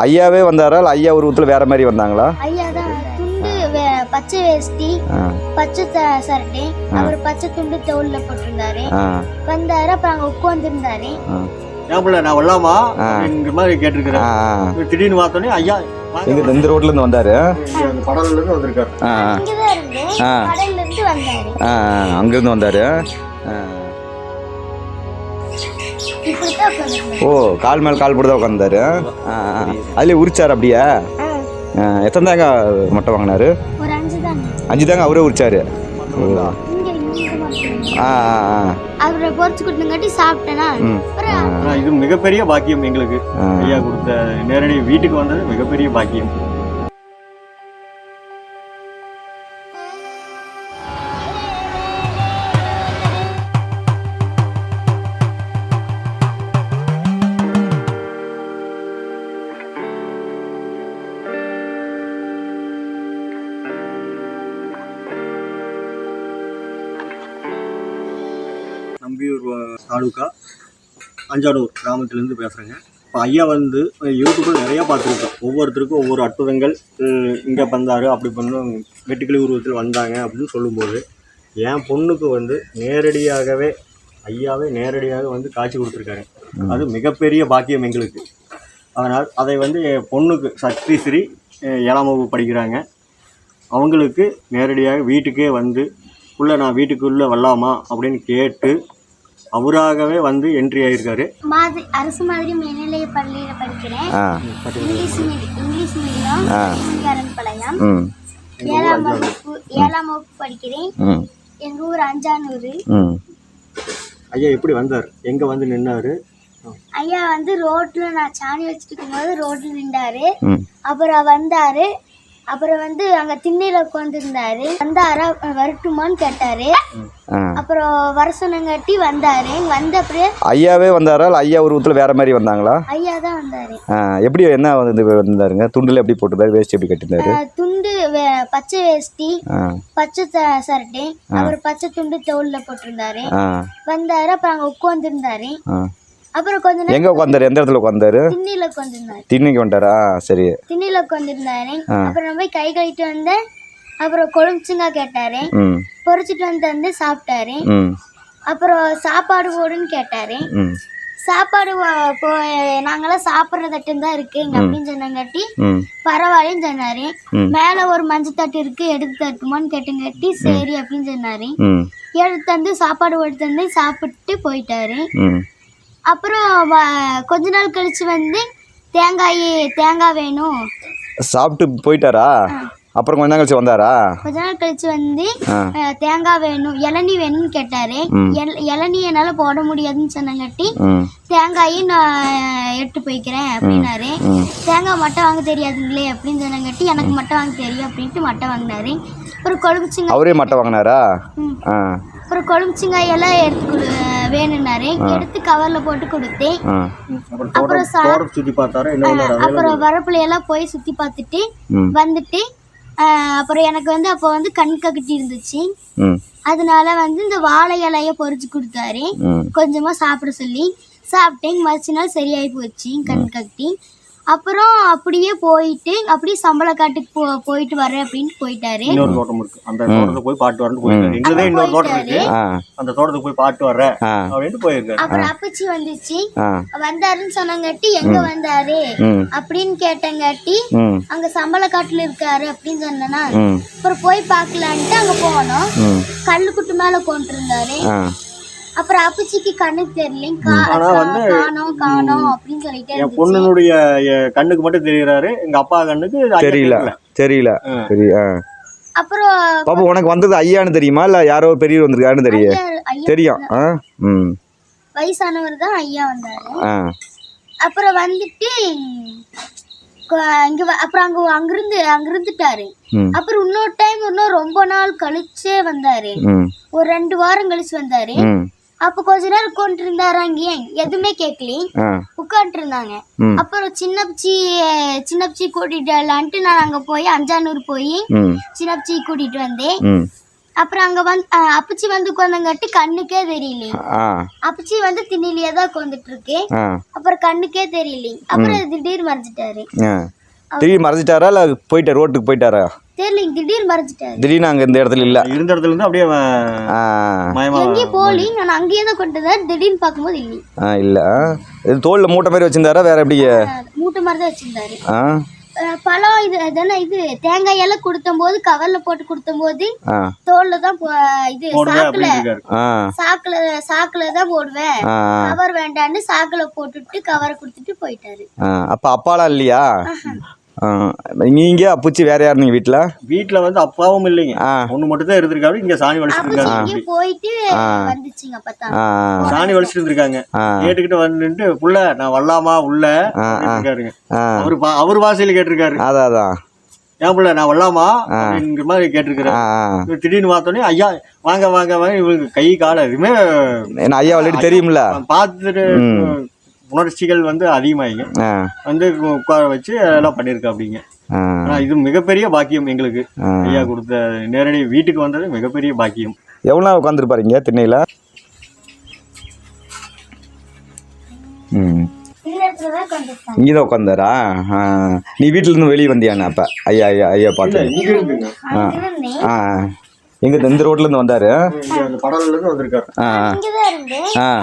ஐயாவே வந்தாரா? ஐயா உருவத்தில் வேற மாதிரி வந்தாங்களா? ஐயா தான் துண்டு பச்சை வேஷ்டி பச்சை சட்டை அவர் பச்சை துண்டு தோல்ல போட்டிருந்தாரு. வந்தாரு அப்புறம் அங்க உட்காந்துருந்தாரு ஆ. ஏன் பிள்ளை நான் வரலாமா. அப்படிங்கிற மாதிரி கேட்டிருக்கிறேன். திடீர்னு பார்த்தோன்னே ஐயா எங்க இந்த ரோட்ல இருந்து வந்தாரு? இங்க அந்த படகுல இருந்து வந்திருக்காரு. கடல்ல இருந்து வந்தாரு. ஓ கால் மேல் கால் போட்டு தான் உட்காந்தாரு அதுலேயே உரிச்சார் அப்படியே? எத்தனை தாங்க மொட்டை வாங்கினாரு? ஒரு அஞ்சு தான் அஞ்சு தாங்க அவரே உரிச்சாரு. அவரை பொறிச்சு கொடுத்தங்காட்டி சாப்பிட்டேனா? இது மிகப்பெரிய பாக்கியம் எங்களுக்கு. ஐயா கொடுத்த நேரடி வீட்டுக்கு வந்தது மிகப்பெரிய பாக்கியம். வ- தாலுகா அஞ்சானூர் கிராமத்துலேருந்து பேசுகிறேங்க இப்போ ஐயா வந்து யூடியூப்பில் நிறையா பார்த்துருக்கோம் ஒவ்வொருத்தருக்கும் ஒவ்வொரு அற்புதங்கள் இங்கே வந்தார் அப்படி பண்ணும் வெட்டுக்கிளி உருவத்தில் வந்தாங்க அப்படின்னு சொல்லும்போது என் பொண்ணுக்கு வந்து நேரடியாகவே ஐயாவே நேரடியாக வந்து காட்சி கொடுத்துருக்காரு. அது மிகப்பெரிய பாக்கியம் எங்களுக்கு. அதனால் அதை வந்து என் பொண்ணுக்கு சக்தி ஸ்ரீ ஏழாம் வகுப்பு படிக்கிறாங்க. அவங்களுக்கு நேரடியாக வீட்டுக்கே வந்து உள்ள நான் வீட்டுக்குள்ளே வரலாமா? அப்படின்னு கேட்டு அவராகவே வந்து என்ட்ரி ஆகியிருக்காரு மாதிரி அரசு மாதிரி மேல்நிலைய பள்ளியில படிக்கிறேன். ஆ. இங்கிலீஷ் மீடி- இங்கிலீஷ் மீடியம் ஆ. சிங்காரன்பாளையம் ம். ஏழாம் வகுப்பு ஏழாம் வகுப்பு படிக்கிறேன். எங்க ஊர் அஞ்சானூர். ஐயா எப்படி வந்தார்? எங்கே வந்து நின்னாரு? ஐயா வந்து ரோட்ல நான் சாணி வச்சுட்டு இருக்கும்போது ரோட்ல நின்றாரு. அப்புறம் வந்தாரு. அப்புறம் வந்து அங்க திண்ணையில உட்காந்துருந்தாரு வந்தாரா? வரட்டுமான்னு கேட்டாரு. அப்புறம் வர சொன்னங்காட்டி வந்தாரு. வந்த அப்படியே ஐயாவே வந்தாரா? இல்லை ஐயா உருவத்தில் வேற மாதிரி வந்தாங்களா? ஐயா தான் வந்தாரு. எப்படி என்ன வந்து வந்தாருங்க? துண்டில் எப்படி போட்டிருந்தாரு? வேஸ்ட் எப்படி கட்டியிருந்தாரு அஹ் துண்டு பச்சை வேஷ்டி பச்சை சட்டை அவர் பச்சை துண்டு தோல்ல போட்டிருந்தாரு. வந்தாரு அப்புறம் அங்க உட்காந்துருந்தாரு அப்புறம் கொஞ்ச நேரம் எங்கே உட்காந்தாரு? எந்த இடத்துல உட்காந்தாரு? திண்ணில உட்காந்துருந்தாரு. திண்ணைக்கு வந்துட்டாரா? சரி. திண்ணில உட்காந்துருந்தாரு. அப்புறம் நான் போய் கை கழிட்டு வந்தேன் அப்புறம் கொழும்புச்சுங்க கேட்டாரு. பொறிச்சிட்டு வந்து வந்து சாப்பிட்டாரு. அப்புறம் சாப்பாடு போடுன்னு கேட்டாரு. சாப்பாடு போ நாங்கெல்லாம் சாப்பிட்ற தட்டு தான் இருக்கு. இங்க அப்படின்னு சொன்னங்காட்டி பரவாயில்லன்னு சொன்னாரு. மேல ஒரு மஞ்சள் தட்டு இருக்கு எடுத்து தட்டுமான்னு கேட்டுங்காட்டி சரி அப்படின்னு சொன்னாரு. எடுத்து வந்து சாப்பாடு எடுத்து வந்து சாப்பிட்டு போயிட்டாரு. அப்புறம் கொஞ்ச நாள் கழிச்சு வந்து தேங்காய் தேங்காய் வேணும். சாப்பிட்டு போயிட்டாரா? அப்புறம் கொஞ்ச நாள் கழிச்சு வந்தாரா? கொஞ்ச நாள் கழிச்சு வந்து தேங்காய் வேணும் இளநீ வேணும்னு கேட்டாரு. இளநீ என்னால போட முடியாதுன்னு சொன்னங்காட்டி தேங்காயும் நான் எடுத்து போய்க்கிறேன் அப்படின்னாரு. தேங்காய் மட்டும் வாங்க தெரியாதுங்களே அப்படின்னு சொன்னங்காட்டி எனக்கு மட்டும் வாங்க தெரியும் அப்படின்ட்டு மட்டும் வாங்கினாரு. அப்புறம் கொழும்புச்சிங்க அவரே மட்டை வாங்கினாரா? அப்புறம் கொழும்புச்சிங்காய் எல்லாம் எடுத்து கொடு வேணும்னாரு. எடுத்து கவர்ல போட்டு கொடுத்தேன். அப்புறம் சுற்றி பார்த்தாரு. அப்புறம் வரப்புல எல்லாம் போய் சுத்தி பார்த்துட்டு வந்துட்டு அப்புறம் எனக்கு வந்து அப்போ வந்து கண் கட்டி இருந்துச்சு. ம். அதனால வந்து இந்த வாழை இலைய பொறிச்சு கொடுத்தாரு. கொஞ்சமா சாப்பிட சொல்லி சாப்பிட்டேன். மறுச்சு நாள் சரியாகி போச்சு கண் கட்டி. அப்புறம் அப்படியே போயிட்டு அப்படியே சம்பள காட்டுக்கு போ போயிட்டு வரேன் அப்படின்ட்டு போயிட்டாரு. இன்னொரு தோட்டம் இருக்கு. அந்த தோட்டத்துக்கு போய் பாட்டு வரேன்னு போயிருக்காரு எங்களதே இன்னொரு தோட்டம் இருக்கு. அந்த தோட்டத்துக்கு போய் பாட்டு வர்றேன் ஆ. அப்படின்ட்டு போயிருக்காரு. அப்புறம் அப்பச்சி வந்துச்சு. வந்தாருன்னு சொன்னங்காட்டி எங்க வந்தாரு? அப்படின்னு கேட்டங்காட்டி அங்க சம்பள காட்டுல இருக்காரு அப்படின்னு சொன்னேன்னா ம். அப்புறம் போய் பார்க்கலான்ட்டு அங்க போனோம். கல்லுக்குட்டு மேல கொண்டு இருந்தாரு அப்புறம் அப்பச்சிக்கு கண்ணுக்கு தெரியல ஆனா வந்து காணோம் காணோம் அப்படின்னு சொல்லிட்டே என் இருந்துச்சு. பொண்ணுனுடைய கண்ணுக்கு மட்டும் தெரியறாரு. எங்க அப்பா கண்ணுக்கு தெரியல. தெரியல. ஆ. அப்புறம் பாப்பா உனக்கு வந்தது ஐயான்னு தெரியுமா? இல்லை யாரோ ஒரு பெரியவர் வந்திருக்காருன்னு தெரியும் தெரியும். ஆ ம். வயசானவர் தான் ஐயா வந்தாரு. அப்புறம் வந்துட்டு இங்க அப்புறம் அங்க அங்கிருந்து அங்க இருந்துட்டாரு ம். அப்புறம் இன்னொரு டைம் இன்னும் ரொம்ப நாள் கழிச்சே வந்தாரு. ஒரு ரெண்டு வாரம் கழிச்சு வந்தாரு. அப்ப கொஞ்ச நேரம் உட்காந்துட்டு இருந்தாரு அங்கேயே? எதுவுமே கேட்கல ஆ. உட்காந்துட்டு இருந்தாங்க அப்புறம் சின்னப்ச்சி சின்னப்ச்சி கூட்டிட்டு வரலான்ட்டு நான் அங்க போய் அஞ்சானூர் போய் சின்னப்ச்சி கூட்டிட்டு வந்தேன். அப்புறம் அங்க வந்து அப்பச்சி வந்து உட்காந்தங்காட்டி கண்ணுக்கே தெரியல ஆ. அப்பச்சி வந்து திண்ணிலேயே தான் உட்காந்துட்டு இருக்கு அப்புறம் கண்ணுக்கே தெரியல அப்புறம் திடீர் மறைஞ்சிட்டாரு. ஆ திடீர்னு மறைஞ்சிட்டாரா இல்லை போயிட்டார் ரோட்டுக்கு போயிட்டாரா? தெரியல திடீர் மறைஞ்சிட்டாரு. திடீர்னு அங்கே இந்த இடத்துல இல்லை. இருந்த இடத்துல இருந்து அப்படியே எங்கேயும் போலி நான் அங்கேயே தான் கொண்டு திடீர்னு பார்க்கும்போது இல்லை. ஆ இல்லை. இது தோலில் மூட்டை மாதிரி வச்சிருந்தாரா? வேற எப்படி? மூட்டை மாதிரி தான் வச்சிருந்தாரு. ஆ. பழம் இது தானே இது? தேங்காய் எல்லாம் கொடுத்தும் போது கவர்ல போட்டு கொடுத்தும் போது ஆ. தோல்ல தான் போ- இது போடுவேன் சாக்குல சாக்குல சாக்குல தான் போடுவேன் கவர் வேண்டான்னு சாக்குல போட்டுட்டு கவரை கொடுத்துட்டு போயிட்டாரு. அப்போ அப்பாலாம் இல்லையா? ஆ நீங்கள் அப்புச்சி வேற யார் நீங்கள் வீட்டில் வீட்டுல வந்து அப்பாவும் இல்லைங்க. ஒண்ணு மட்டும் தான் இருந்திருக்காரு இங்க சாணி வலிச்சிட்டு இருக்காங்க. போயிட்டு வந்துச்சுங்க சாணி வலிச்சிட்டு இருந்திருக்காங்க. கேட்டுக்கிட்டு வந்துட்டு புள்ள நான் வரலாமா? உள்ள. இருக்காருங்க அவரு பா- அவர் வாசையில கேட்டிருக்காரு. அதான் அதான் ஏன் புள்ள நான் வரலாமா? அப்படிங்கிற மாதிரி இவர் திடீர்னு பார்த்தோன்னே ஐயா வாங்க வாங்க வாங்க. இவருக்கு கை கால எதுவுமே ஐயா ஆல்ரெடி தெரியும்ல. பார்த்துட்டு உணர்ச்சிகள் வந்து அதிகமாயிங்க. ஆ. வந்து உட்கார வச்சு எல்லாம் பண்ணியிருக்கா அப்படிங்க. ஆ. ஆனா இது மிகப்பெரிய பாக்கியம் எங்களுக்கு. ஆ. ஐயா கொடுத்த நேரடி வீட்டுக்கு வந்தது மிகப்பெரிய பாக்கியம். எவ்வளோ உட்காந்துருப்பாருங்க திண்ணையில். இங்கே தான் உட்காந்தாரா ஆ. நீ வீட்டிலேருந்து வெளியே வந்தியாண்ணா அப்போ? ஐயா ஐயா ஐயா பார்த்து இருந்தேன் ஆ. எங்க இந்த ரோட்லேருந்து வந்தார்? இங்க அந்த படகுல இருந்து வந்திருக்காரு.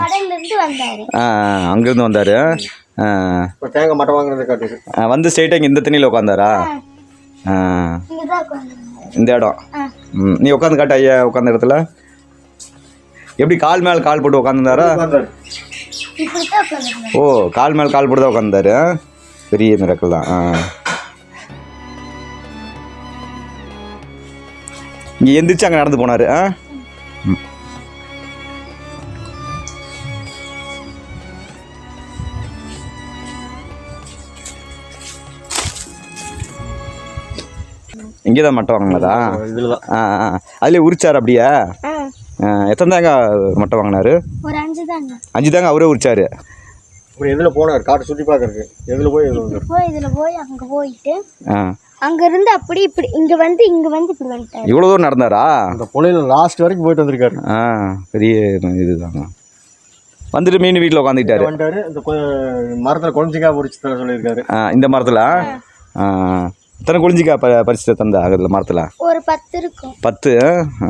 கடல்ல இருந்து வந்தாரு. ஆ அங்கேருந்து வந்தார். ஆ. இப்ப தேங்காய் மட்டை வாங்குறத காட்டுது. ஆ, வந்து ஸ்ட்ரைட்டாக இங்கே இந்த தண்ணியில் உட்காந்தாரா இந்த இடம்? நீ உட்காந்து காட்ட ஐயா உட்காந்த இடத்துல. எப்படி கால் மேலே கால் போட்டு உட்காந்துருந்தாரு ஓ கால் மேல் கால் போட்டு தான் உட்காந்தாரு பெரிய மிரக்கல் தான். ஆ. இங்கே எந்திரிச்சு அங்கே நடந்து போனார் ஆ. இங்கே தான் மட்டை வாங்கினதா? ஆ ஆ அதுலேயே உரிச்சார் அப்படியே? எத்தனை தேங்காய் மட்டை வாங்கினாரு? ஒரு அஞ்சு தாங்க. அவரே உரிச்சாரு. எதுல போனார்? காட்டு சுத்தி பாக்குறதுக்கு எதுல போய் போய் இதுல போய் அங்க போயிட்டு ஆ அங்க இருந்து அப்படி இப்படி இங்க வந்து இங்க வந்து இப்படி வந்துட்டாரு. இவ்வளோ தூரம் நடந்தாரா? அந்த புலையில லாஸ்ட் வரைக்கும் போயிட்டு வந்திருக்காரு. ஆ பெரிய இதுதாங்க. வந்துட்டு மீன் வீட்டில் உட்காந்துக்கிட்டாரு வந்துட்டாரு. இந்த மரத்துல குழந்தைக்காய் பொறிச்சு தர சொல்லியிருக்காரு. ஆ இந்த மரத்தில்? ஆ. எத்தனை குளிஞ்சிக்கா ப பறிச்சு தந்தா அதில் மரத்தில்? ஒரு பத்து இருக்கும். பத்து? ஆ.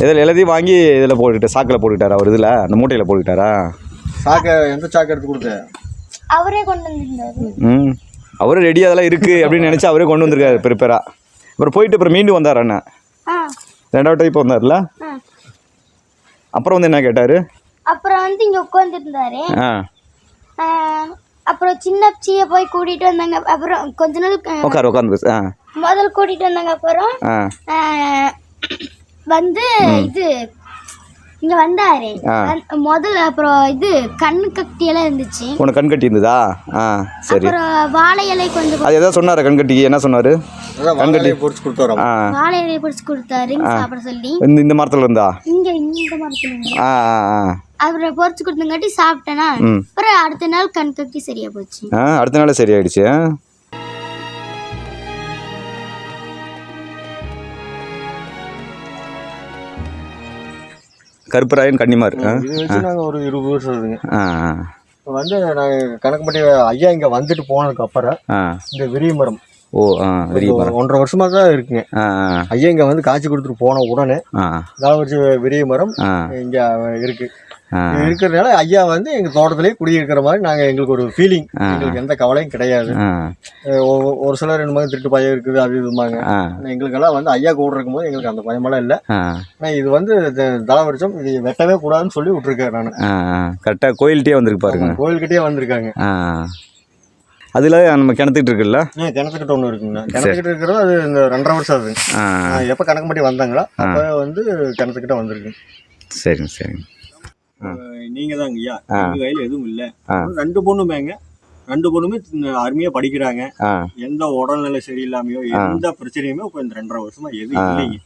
இதில் எல்லாத்தையும் வாங்கி இதில் போட்டுக்கிட்டு சாக்கில் போட்டுக்கிட்டாரா ஒரு இதில்? அந்த மூட்டையில் போட்டுக்கிட்டாரா? சாக்க எந்த சாக்கு எடுத்து கொடுத்த அவரே கொண்டு வந்திருந்தாரு. ம். அவரே ரெடி அதெல்லாம் இருக்குது அப்படின்னு நினச்சி அவரே கொண்டு வந்திருக்காரு ப்ரிப்பேராக அப்புறம் போயிட்டு அப்புறம் மீண்டும் வந்தார் அண்ணன். ரெண்டாவது டைப் வந்தார்ல? அப்புறம் வந்து என்ன கேட்டார்? அப்புறம் வந்து இங்க உட்காந்துருந்தாரு அப்புறம் சின்ன அப்சியை போய் கூட்டிட்டு வந்தாங்க. அப்புறம் கொஞ்ச நாள் உட்காரு உட்காந்து ஆ. முதல் கூட்டிட்டு வந்தாங்க அப்புறம் வந்து இது இங்க வந்தாரு. முதல்ல அப்புறம் இது கண்ணு கட்டி எல்லாம் இருந்துச்சு. உனக்கு கண் கட்டி இருந்ததா ஆ சரி. அப்புறம் வாழை இலை கொஞ்சம் அது எதாவது சொன்னார் கண்கட்டிக்கு என்ன சொன்னார்? வாழையிலையை பொறிச்சு கொடுத்தாராம் ஆ. வாழை இலையை பிடிச்சி கொடுத்தாரு சாப்பிட சொல்லி. இந்த இந்த மரத்தில் இருந்தா? இங்க இந்த மரத்துல இருந்து. அப்புறம் பொறிச்சு கொடுத்தங்காட்டி சாப்பிட்டேனா. அப்புறம் அடுத்த நாள் கண் கட்டி சரியா போச்சு. அடுத்த நாளே சரியாயிடுச்சு கருப்பராயன் கன்னிமார். ஆ இது வச்சு நாங்க ஒரு இருபது வருஷம் இருக்குங்க. ஆ வந்து நாங்க கணக்கு பண்ணி ஐயா இங்க வந்துட்டு போனதுக்கு அப்புறம் ஆ. இந்த விரிய மரம் ஓ ஆ பெரிய மரம் ஒன்றரை வருஷமா தான் இருக்குங்க. ஆ ஐயா இங்க வந்து காய்ச்சி கொடுத்துட்டு போன உடனே ஆ. தாவரிச்சு விரிய மரம் ஆ. இங்க இருக்கு. ஆ இது இருக்கிறதுனால ஐயா வந்து எங்க தோட்டத்திலேயே குடியிருக்கிற மாதிரி நாங்க எங்களுக்கு ஒரு ஃபீலிங் எங்களுக்கு எந்த கவலையும் கிடையாது. ஒரு சிலர் ரெண்டு மாதிரி திருட்டு பயம் இருக்குது அது இதுமாங்க எங்களுக்கெல்லாம் வந்து ஐயா கூட இருக்கும்போது எங்களுக்கு அந்த பயமெல்லாம் இல்லை. ஆனா இது வந்து தலவரிச்சம் இது வெட்டவே கூடாதுன்னு சொல்லி விட்டுருக்கேன் நான். கரெக்டாக கோயில்கிட்டே வந்திருக்கு பாருங்க. கோயில்கிட்டயே வந்திருக்காங்க. அதில் நம்ம கிணத்துக்கிட்டு இருக்குல்ல? கிணத்துக்கிட்ட ஒன்று இருக்குங்கண்ணா கிணத்துக்கிட்ட இருக்கிறது அது இந்த ரெண்டரை வருஷம் ஆகுது நான் எப்போ கணக்கு பண்ணி வந்தாங்களோ அப்போ வந்து கிணத்துக்கிட்ட வந்திருக்கு. சரிங்க சரிங்க. நீங்க தாங்க ஐயா. எங்க கையில் எதுவும் இல்லை. ரெண்டு பொண்ணுமேங்க ரெண்டு பொண்ணுமே சின்ன- அருமையா படிக்கிறாங்க. ஆ. எந்த உடல்நிலை சரியில்லாமையோ எந்த பிரச்சனையுமே இப்போ இந்த ரெண்டரை வருஷமா எதுவும் இல்லைங்க.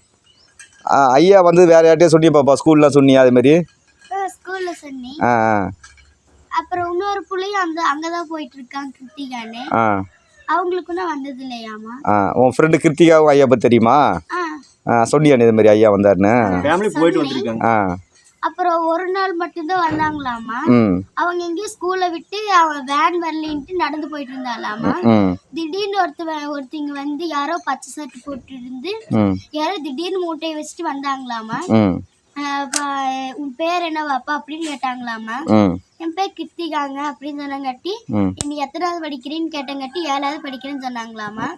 ஐயா வந்து வேற யார்கிட்டயும் சொன்னியா பாப்பா? ஸ்கூல்லாம் சொன்னியா அது மாதிரி? ஸ்கூல்ல சொன்னி ஆ அப்புறம் இன்னொரு பிள்ளையும் அந்த அங்கதான் போயிட்டு இருக்கான் கிருத்திகான்னு தான் வந்தது இல்லையாமா ஆ உன் ஃப்ரெண்டு கிருத்திகாவும் ஐயா பற்றி தெரியுமா சொன்னியா இது மாதிரி ஐயா வந்தாருன்னு? ஃபேமிலி போயிட்டு வந்திருக்காங்க. ஆ. அப்புறம் ஒரு நாள் மட்டும்தான் வந்தாங்களாமா? அவங்க எங்கேயும் ஸ்கூலை விட்டு அவன் வேன் வரலின்ட்டு நடந்து போயிட்டு இருந்தாலாமா திடீர்னு ஒருத்த ஒருத்தங்க வந்து யாரோ பச்சை சட்டை போட்டு இருந்து யாரோ திடீர்னு மூட்டையை வச்சுட்டு வந்தாங்களாமா? உன் பேர் என்னவாப்பா அப்படின்னு கேட்டாங்களாமா? என் பேர் கிருத்திகாங்க அப்படின்னு சொன்னங்காட்டி நீ எத்தனாவது படிக்கிறேன்னு கேட்டங்காட்டி ஏழாவது படிக்கிறேன்னு சொன்னாங்களாமா?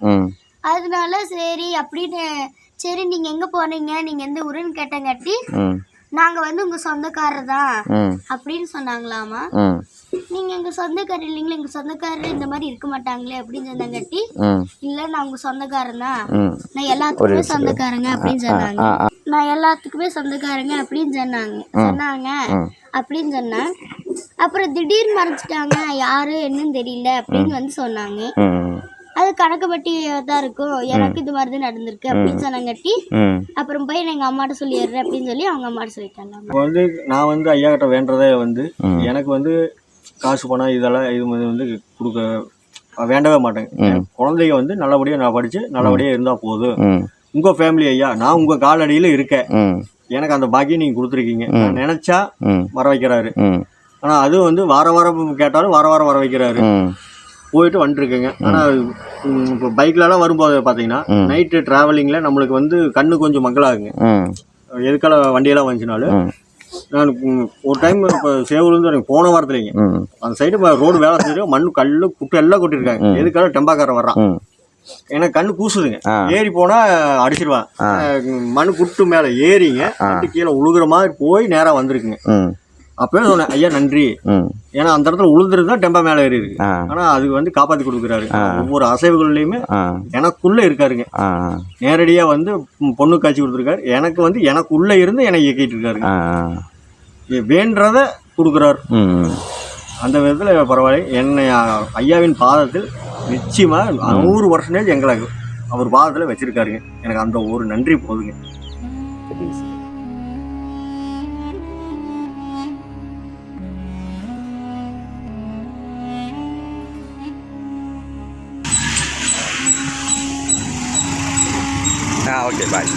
அதனால சரி அப்படின்னு சரி நீங்க எங்க போனீங்க? நீங்க எந்த ஊருன்னு கேட்டங்காட்டி நாங்க வந்து உங்க சொந்தக்காரர் தான் அப்படின்னு சொன்னாங்களாமா? நீங்க எங்க சொந்தக்காரர் இல்லைங்களா? எங்க சொந்தக்காரர் இந்த மாதிரி இருக்க மாட்டாங்களே அப்படின்னு சொன்னங்காட்டி இல்ல நான் உங்க சொந்தக்காரன்? தான் நான் எல்லாத்துக்குமே சொந்தக்காரங்க அப்படின்னு சொன்னாங்க. நான் எல்லாத்துக்குமே சொந்தக்காரங்க அப்படின்னு சொன்னாங்க. சொன்னாங்க அப்படின்னு சொன்னேன். அப்புறம் திடீர்னு மறைச்சிட்டாங்க யாரு என்னன்னு தெரியல அப்படின்னு வந்து சொன்னாங்க. அது கணக்குப்பட்டி தான் இருக்கும். எனக்கு இது மாதிரி தான் நடந்திருக்கு அப்படின்னு சொன்னாங்கட்டி ம். அப்புறம் போய் நான் எங்க அம்மாட்ட சொல்லிடுறேன் அப்படின்னு சொல்லி அவங்க அம்மாட்ட சொல்லிட்டாங்க. இப்போ வந்து நான் வந்து ஐயா கிட்ட வேண்டதே வந்து. எனக்கு வந்து காசு பணம் இதெல்லாம் இது மாதிரி வந்து கொடுக்க வேண்டவே மாட்டேங்க குழந்தைங்க வந்து நல்லபடியாக நான் படித்து நல்லபடியாக இருந்தால் போதும் ம். உங்கள் ஃபேமிலி ஐயா நான் உங்கள் காலடியில் இருக்கேன். எனக்கு அந்த பாக்கியம் நீங்கள் கொடுத்துருக்கீங்க. நான் நினச்சா வர வைக்கிறாரு. ஆனால் அது வந்து வார வாரம் கேட்டாலும் வார வாரம் வர வைக்கிறாரு. போயிட்டு வந்துட்டுருக்கேங்க ஆனால் இப்போ பைக்லலாம் வரும்போது பார்த்தீங்கன்னா நைட்டு ட்ராவலிங்கில் நம்மளுக்கு வந்து கண்ணு கொஞ்சம் மங்களாகுங்க எதுக்கால வண்டியெல்லாம் வந்துச்சுனாலும் நான் ஒரு டைம் இப்போ சேவலேருந்து எனக்கு போன வாரத்துலைங்க. அந்த சைடு ரோடு வேலை செஞ்சு மண் கல் குட்டை எல்லாம் கொட்டிருக்காங்க எதுக்காக டெம்பாக்காரன் வர்றான்? எனக்கு கண்ணு கூசுதுங்க. ஏறி போனா அடிச்சிருவான். மண் குட்டு மேல ஏறிங்க கீழே உழுகுற மாதிரி போய் நேரா வந்திருக்குங்க. அப்பவே சொன்னேன் ஐயா நன்றி. ஏன்னா அந்த இடத்துல உளுந்துருந்து தான் டெம்பா மேல ஏறி இருக்கு ஆனா அது வந்து காப்பாத்தி கொடுக்குறாரு. ஒவ்வொரு அசைவுகள்லையுமே எனக்குள்ள இருக்காருங்க. நேரடியா வந்து பொண்ணு காட்சி கொடுத்துருக்காரு. எனக்கு வந்து எனக்குள்ள இருந்து என்னை இயக்கிட்டு இருக்காருங்க. ஆ. வேண்டத கொடுக்குறாரு. அந்த விதத்தில் பரவாயில்ல. என்னை ஐயாவின் பாதத்தில் நிச்சயமாக நூறு வருஷனேஜ் எங்களை அவர் பாதத்தில் வச்சிருக்காருங்க. எனக்கு அந்த ஒரு நன்றி போதுங்க. ஆ ஓகே பாய்